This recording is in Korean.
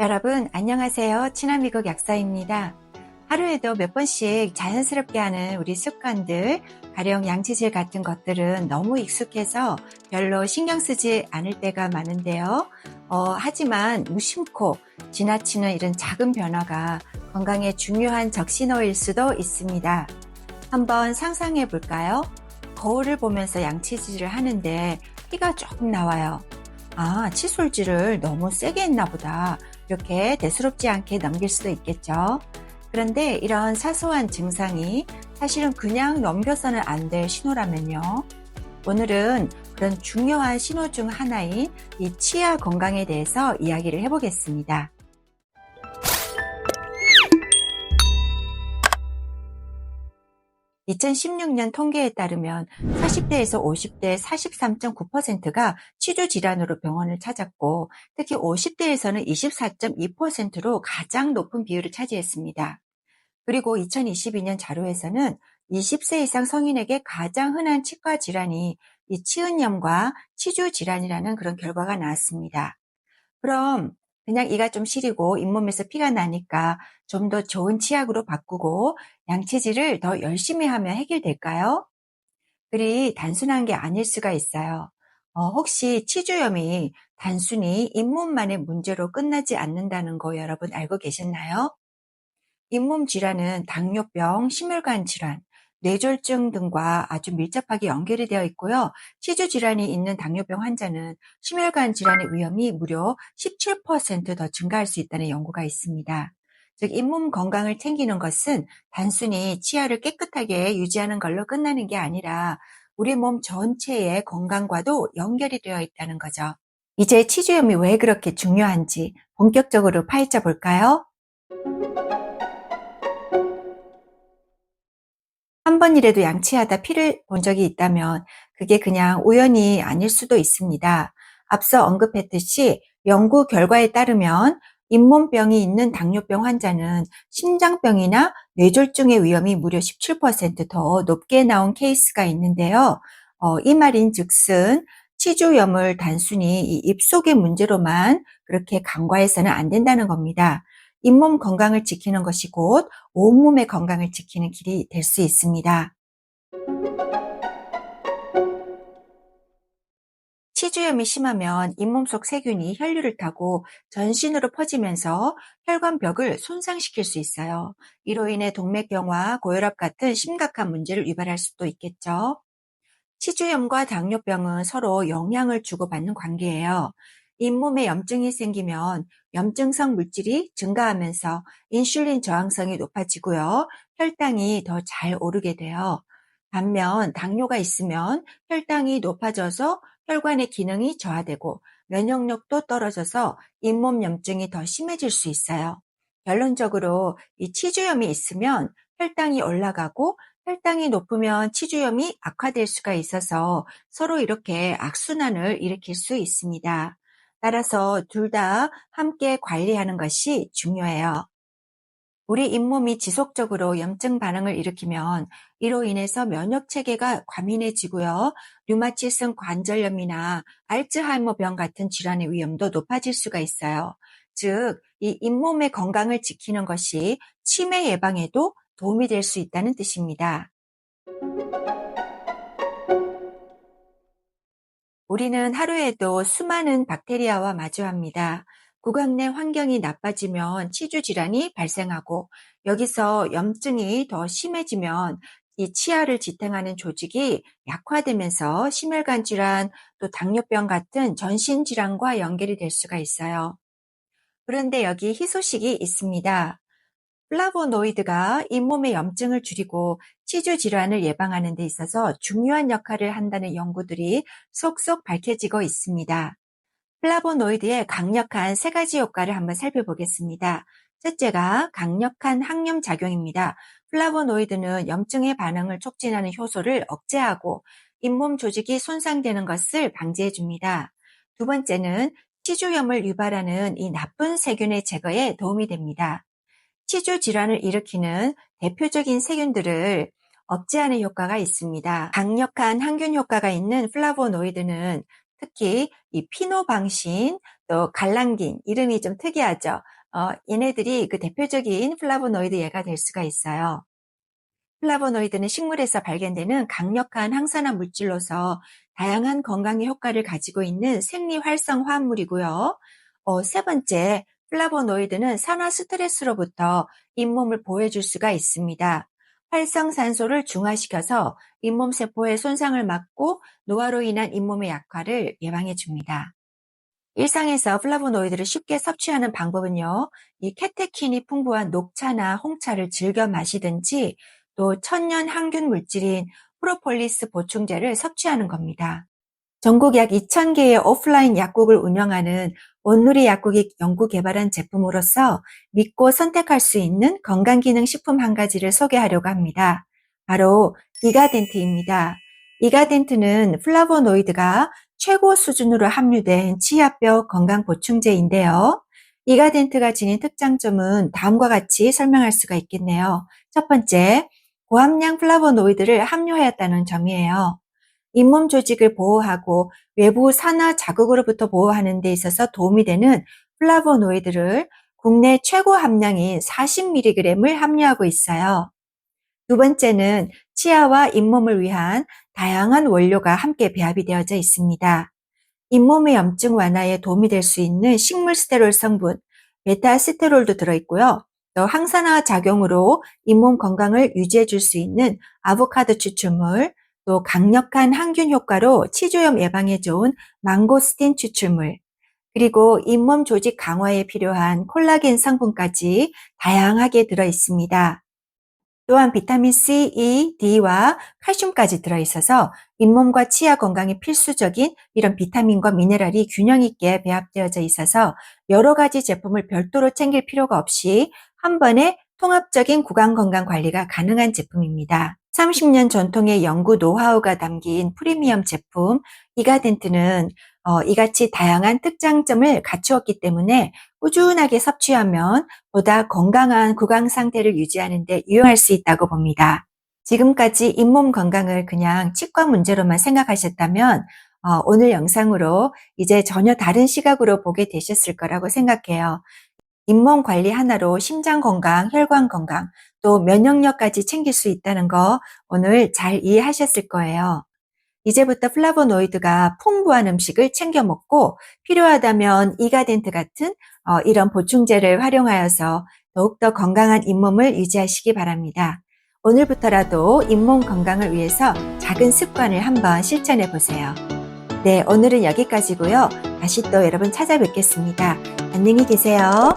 여러분, 안녕하세요. 친화미국 약사입니다. 하루에도 몇 번씩 자연스럽게 하는 우리 습관들, 가령 양치질 같은 것들은 너무 익숙해서 별로 신경 쓰지 않을 때가 많은데요. 어, 하지만 무심코 지나치는 이런 작은 변화가 건강에 중요한 적신호일 수도 있습니다. 한번 상상해 볼까요? 거울을 보면서 양치질을 하는데 피가 조금 나와요. 아, 칫솔질을 너무 세게 했나 보다. 이렇게 대수롭지 않게 넘길 수도 있겠죠. 그런데 이런 사소한 증상이 사실은 그냥 넘겨서는 안 될 신호라면요. 오늘은 그런 중요한 신호 중 하나인 이 치아 건강에 대해서 이야기를 해보겠습니다. 2016년 통계에 따르면 40대에서 50대 43.9%가 치주 질환으로 병원을 찾았고 특히 50대에서는 24.2%로 가장 높은 비율을 차지했습니다. 그리고 2022년 자료에서는 20세 이상 성인에게 가장 흔한 치과 질환이 이 치은염과 치주 질환이라는 그런 결과가 나왔습니다. 그럼 그냥 이가 좀 시리고 잇몸에서 피가 나니까 좀 더 좋은 치약으로 바꾸고 양치질을 더 열심히 하면 해결될까요? 그리 단순한 게 아닐 수가 있어요. 어, 혹시 치주염이 단순히 잇몸만의 문제로 끝나지 않는다는 거 여러분 알고 계셨나요? 잇몸 질환은 당뇨병, 심혈관 질환, 뇌졸중 등과 아주 밀접하게 연결이 되어 있고요. 치주 질환이 있는 당뇨병 환자는 심혈관 질환의 위험이 무려 17%더 증가할 수 있다는 연구가 있습니다. 즉, 잇몸 건강을 챙기는 것은 단순히 치아를 깨끗하게 유지하는 걸로 끝나는 게 아니라 우리 몸 전체의 건강과도 연결이 되어 있다는 거죠. 이제 치주염이 왜 그렇게 중요한지 본격적으로 파헤쳐 볼까요? 한 번이라도 양치하다 피를 본 적이 있다면 그게 그냥 우연이 아닐 수도 있습니다. 앞서 언급했듯이 연구 결과에 따르면 잇몸병이 있는 당뇨병 환자는 심장병이나 뇌졸중의 위험이 무려 17%더 높게 나온 케이스가 있는데요. 어, 이 말인 즉슨 치주염을 단순히 이 입속의 문제로만 그렇게 간과해서는 안 된다는 겁니다. 잇몸 건강을 지키는 것이 곧 온몸의 건강을 지키는 길이 될 수 있습니다. 치주염이 심하면 잇몸 속 세균이 혈류를 타고 전신으로 퍼지면서 혈관벽을 손상시킬 수 있어요. 이로 인해 동맥경화, 고혈압 같은 심각한 문제를 유발할 수도 있겠죠. 치주염과 당뇨병은 서로 영향을 주고받는 관계예요. 잇몸에 염증이 생기면 염증성 물질이 증가하면서 인슐린 저항성이 높아지고요. 혈당이 더 잘 오르게 돼요. 반면 당뇨가 있으면 혈당이 높아져서 혈관의 기능이 저하되고 면역력도 떨어져서 잇몸 염증이 더 심해질 수 있어요. 결론적으로 이 치주염이 있으면 혈당이 올라가고 혈당이 높으면 치주염이 악화될 수가 있어서 서로 이렇게 악순환을 일으킬 수 있습니다. 따라서 둘 다 함께 관리하는 것이 중요해요. 우리 잇몸이 지속적으로 염증 반응을 일으키면 이로 인해서 면역 체계가 과민해지고요. 류마티성 관절염이나 알츠하이머병 같은 질환의 위험도 높아질 수가 있어요. 즉, 이 잇몸의 건강을 지키는 것이 치매 예방에도 도움이 될 수 있다는 뜻입니다. 우리는 하루에도 수많은 박테리아와 마주합니다. 구강 내 환경이 나빠지면 치주 질환이 발생하고 여기서 염증이 더 심해지면 이 치아를 지탱하는 조직이 약화되면서 심혈관 질환 또 당뇨병 같은 전신 질환과 연결이 될 수가 있어요. 그런데 여기 희소식이 있습니다. 플라보노이드가 잇몸의 염증을 줄이고 치주 질환을 예방하는 데 있어서 중요한 역할을 한다는 연구들이 속속 밝혀지고 있습니다. 플라보노이드의 강력한 세 가지 효과를 한번 살펴보겠습니다. 첫째가 강력한 항염 작용입니다. 플라보노이드는 염증의 반응을 촉진하는 효소를 억제하고 잇몸 조직이 손상되는 것을 방지해 줍니다. 두 번째는 치주염을 유발하는 이 나쁜 세균의 제거에 도움이 됩니다. 치주 질환을 일으키는 대표적인 세균들을 억제하는 효과가 있습니다. 강력한 항균 효과가 있는 플라보노이드는 특히 이 피노방신, 또 갈랑긴 이름이 좀 특이하죠. 어, 얘네들이 그 대표적인 플라보노이드 예가 될 수가 있어요. 플라보노이드는 식물에서 발견되는 강력한 항산화 물질로서 다양한 건강의 효과를 가지고 있는 생리 활성 화합물이고요. 어, 세 번째, 플라보노이드는 산화 스트레스로부터 잇몸을 보호해줄 수가 있습니다. 활성산소를 중화시켜서 잇몸 세포의 손상을 막고 노화로 인한 잇몸의 약화를 예방해 줍니다. 일상에서 플라보노이드를 쉽게 섭취하는 방법은요, 이 캐테킨이 풍부한 녹차나 홍차를 즐겨 마시든지 또 천연 항균 물질인 프로폴리스 보충제를 섭취하는 겁니다. 전국 약 2,000개의 오프라인 약국을 운영하는 온누리 약국이 연구 개발한 제품으로서 믿고 선택할 수 있는 건강기능식품 한 가지를 소개하려고 합니다. 바로 이가덴트입니다. 이가덴트는 플라보노이드가 최고 수준으로 함유된 치아뼈 건강 보충제인데요. 이가덴트가 지닌 특장점은 다음과 같이 설명할 수가 있겠네요. 첫 번째, 고함량 플라보노이드를 함유하였다는 점이에요. 잇몸 조직을 보호하고 외부 산화 자극으로부터 보호하는 데 있어서 도움이 되는 플라보노이드를 국내 최고 함량인 40mg을 함유하고 있어요. 두 번째는 치아와 잇몸을 위한 다양한 원료가 함께 배합이 되어져 있습니다. 잇몸의 염증 완화에 도움이 될 수 있는 식물 스테롤 성분, 베타스테롤도 들어있고요. 또 항산화 작용으로 잇몸 건강을 유지해 줄 수 있는 아보카도 추출물, 또 강력한 항균 효과로 치조염 예방에 좋은 망고스틴 추출물, 그리고 잇몸 조직 강화에 필요한 콜라겐 성분까지 다양하게 들어 있습니다. 또한 비타민 C, E, D와 칼슘까지 들어 있어서 잇몸과 치아 건강에 필수적인 이런 비타민과 미네랄이 균형 있게 배합되어져 있어서 여러 가지 제품을 별도로 챙길 필요가 없이 한 번에 통합적인 구강 건강 관리가 가능한 제품입니다. 30년 전통의 연구 노하우가 담긴 프리미엄 제품 이가덴트는 어, 이같이 다양한 특장점을 갖추었기 때문에 꾸준하게 섭취하면 보다 건강한 구강 상태를 유지하는 데 유용할 수 있다고 봅니다. 지금까지 잇몸 건강을 그냥 치과 문제로만 생각하셨다면 어, 오늘 영상으로 이제 전혀 다른 시각으로 보게 되셨을 거라고 생각해요. 잇몸 관리 하나로 심장 건강, 혈관 건강, 또 면역력까지 챙길 수 있다는 거 오늘 잘 이해하셨을 거예요. 이제부터 플라보노이드가 풍부한 음식을 챙겨 먹고 필요하다면 이가덴트 같은 어, 이런 보충제를 활용하여서 더욱더 건강한 잇몸을 유지하시기 바랍니다. 오늘부터라도 잇몸 건강을 위해서 작은 습관을 한번 실천해 보세요. 네, 오늘은 여기까지고요. 다시 또 여러분 찾아뵙겠습니다. 안녕히 계세요.